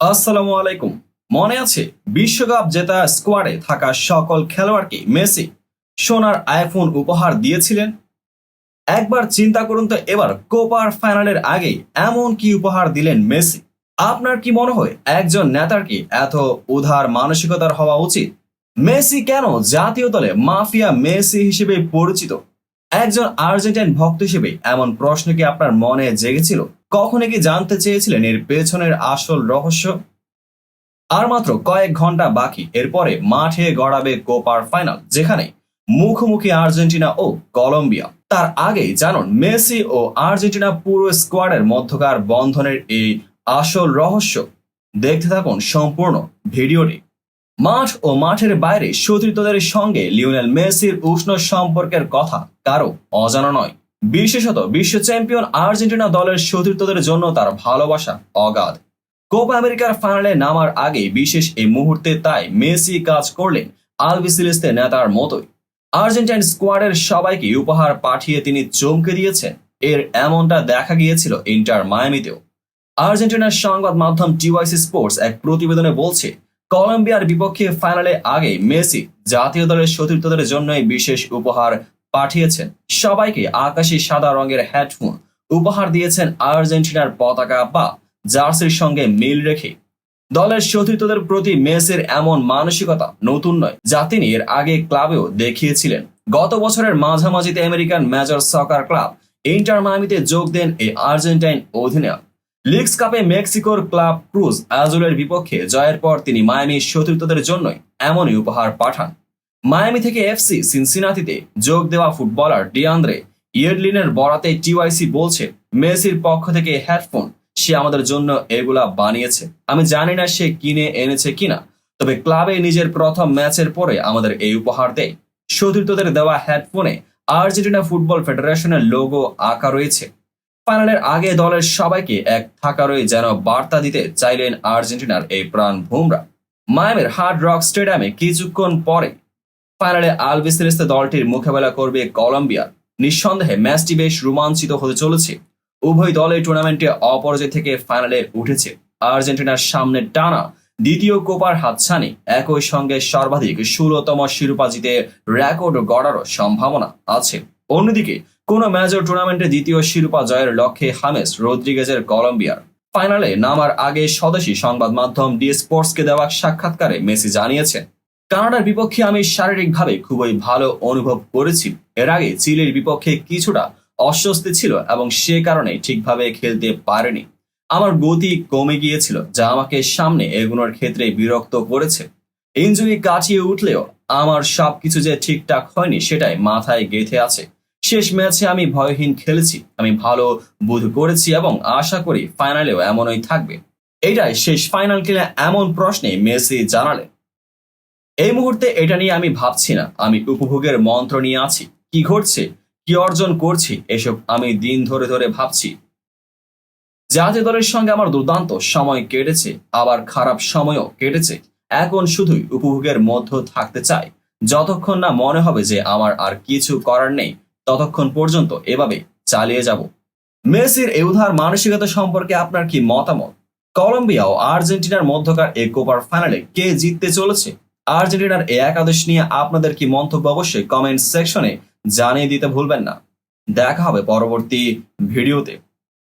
আসসালামু আলাইকুম। মনে আছে, বিশ্বকাপ জেতা স্কোয়াডে থাকা সকল খেলোয়াড়কে মেসি সোনার আইফোন উপহার দিয়েছিলেন? একবার চিন্তা করুন তো এবার কোপার ফাইনালের আগেই এমন কি উপহার দিলেন মেসি? আপনার কি মনে হয়, একজন নেতার কি এত উদার মানসিকতার হওয়া উচিত? মেসি কেন জাতীয় দলে মাফিয়া মেসি হিসেবে পরিচিত? একজন আর্জেন্টাইন ভক্ত হিসেবে এমন প্রশ্ন কি আপনার মনে জেগেছিল? কখনো কি জানতে চেয়েছিলেন এর পেছনের আসল রহস্য? আর মাত্র কয়েক ঘণ্টা বাকি, এরপরে মাঠে গড়াবে কোপার ফাইনাল, যেখানে মুখোমুখি আর্জেন্টিনা ও কলম্বিয়া। তার আগেই জানুন, মেসি ও আর্জেন্টিনা পুরো স্কোয়াডের মধ্যকার বন্ধনের এই আসল রহস্য। দেখতে থাকুন সম্পূর্ণ ভিডিওটি। মাঠ ও মাঠের বাইরে সতীর্থদের সঙ্গে লিওনেল মেসির উষ্ণ সম্পর্কের কথা কারও অজানা নয়। বিশেষত বিশ্ব চ্যাম্পিয়ন আর্জেন্টিনা দলের সতীর্থদের জন্য তার ভালোবাসা অগাধ। কোপা আমেরিকার ফাইনালে নামার আগে বিশেষ এই মুহূর্তে তাই মেসি কাজ করলেন আলবিসিলিস্তে নেতার মতোই। আর্জেন্টাইন স্কোয়াডের সবাইকে উপহার পাঠিয়ে তিনি চমকে দিয়েছেন। এর এমনটা দেখা গিয়েছিল ইন্টার মায়ামিতেও। আর্জেন্টিনার সংবাদ মাধ্যম টিওয়াইসি স্পোর্টস এক প্রতিবেদনে বলছে, কলম্বিয়ার বিপক্ষে ফাইনালে আগে মেসি জাতীয় দলের সতীর্থদের জন্যই বিশেষ উপহার পাঠিয়েছেন। সবাইকে আকাশি সাদা রঙের হেডফোন উপহার দিয়েছেন আর্জেন্টিনার পতাকা বা জার্সির সঙ্গে মিল রেখে। দলের সতীর্থদের প্রতি মেসির এমন মানসিকতা নতুন নয় যা তিনি এর আগে ক্লাবেও দেখিয়েছিলেন। গত বছরের মাঝামাঝিতে American major soccer club inter মায়ামিতে যোগ দেন এই আর্জেন্টাইন অধিনায়ক। লিগস কাপে মেক্সিকোর ক্লাব ক্রুজ আজুলের বিপক্ষে জয়ের পর তিনি মায়ামির সতীর্থদের জন্যই এমনই উপহার পাঠান। মায়ামি থেকে এফসি সিনসিনাতিতে যোগ দেওয়া ফুটবলার ডিয়ান্দ্রে ইয়েডলিনের বরাতে টিওয়াইসি বলছে, মেসির পক্ষ থেকে হেডফোন, সে আমাদের জন্য এগুলা বানিয়েছে। আমি জানি না সে কিনে এনেছে কিনা, তবে ক্লাবে নিজের প্রথম ম্যাচের পরে আমাদের এই উপহার দেয়। সতীর্থদের দেওয়া হেডফোনে আর্জেন্টিনা ফুটবল ফেডারেশনের লোগো আঁকা রয়েছে। ফাইনালের আগে দলের সবাইকে এক থাকা থাকারই যেন বার্তা দিতে চাইলেন আর্জেন্টিনার এই প্রাণ ভুমরা মায়ামের হার্ড রক স্টেডিয়ামে কিছুক্ষণ পরে ফাইনালে আলবিসেলেস্তে দলটির মোকাবেলা করবে কলম্বিয়া। নিঃসন্দেহে ম্যাচটি বেশ রোমাঞ্চিত হতে চলেছে। উভয় দল এই টুর্নামেন্টে অপরাজয় থেকে ফাইনালে উঠেছে। আর্জেন্টিনার সামনে টানা দ্বিতীয় কোপার হাতছানি, একই সঙ্গে সর্বাধিক ষোলতম শিরোপা জিতে রেকর্ড গড়ারও সম্ভাবনা আছে। অন্যদিকে, কোন মেজর টুর্নামেন্টে দ্বিতীয় শিরোপা জয়ের লক্ষ্যে হামেস রদ্রিগেজের কলম্বিয়ার। ফাইনালে নামার আগে স্বদেশী সংবাদ মাধ্যম ডি স্পোর্টসকে দেওয়া সাক্ষাৎকারে মেসি জানিয়েছেন কানাডার বিপক্ষে আমি শারীরিকভাবে খুবই ভালো অনুভব করেছি। এর আগে চিলির বিপক্ষে কিছুটা অস্বস্তি ছিল এবং সে কারণে ঠিকভাবে খেলতে পারেনি। আমার গতি কমে গিয়েছিল, যা আমাকে সামনে এগোনোর ক্ষেত্রে বিরক্ত করেছে। ইঞ্জুরি কাটিয়ে উঠলেও আমার সবকিছু যে ঠিকঠাক হয়নি সেটাই মাথায় গেঁথে আছে। শেষ ম্যাচে আমি ভয়হীন খেলেছি, আমি ভালো বোধ করেছি এবং আশা করি ফাইনালেও এমনই থাকবে। এটাই শেষ ফাইনাল খেলে এমন প্রশ্নে মেসি জানালেন। এই মুহূর্তে এটা নিয়ে আমি ভাবছি না। আমি উপভোগের মন্ত্র নিয়ে আছি। কি ঘটছে? কি অর্জন করছি? এসব আমি দিন ধরে ধরে ভাবছি। জাতীয় দলের সঙ্গে আমার দুর্দান্ত সময় কেটেছে, আবার খারাপ সময়ও কেটেছে। এখন শুধুই উপভোগের মধ্য থাকতে চাই। যতক্ষণ না মনে হবে যে আমার আর কিছু করার নেই, ততক্ষণ পর্যন্ত এভাবে চালিয়ে যাব। মেসির এই উদার মানসিকতা সম্পর্কে আপনার কি মতামত? কলম্বিয়া ও আর্জেন্টিনার মধ্যকার এই কোপার ফাইনালে কে জিততে চলেছে? আর্জেন্টিনার এই একাদশ নিয়ে আপনাদের কি মন্তব্য অবশ্যই কমেন্ট সেকশনে জানিয়ে দিতে ভুলবেন না। দেখা হবে পরবর্তী ভিডিওতে।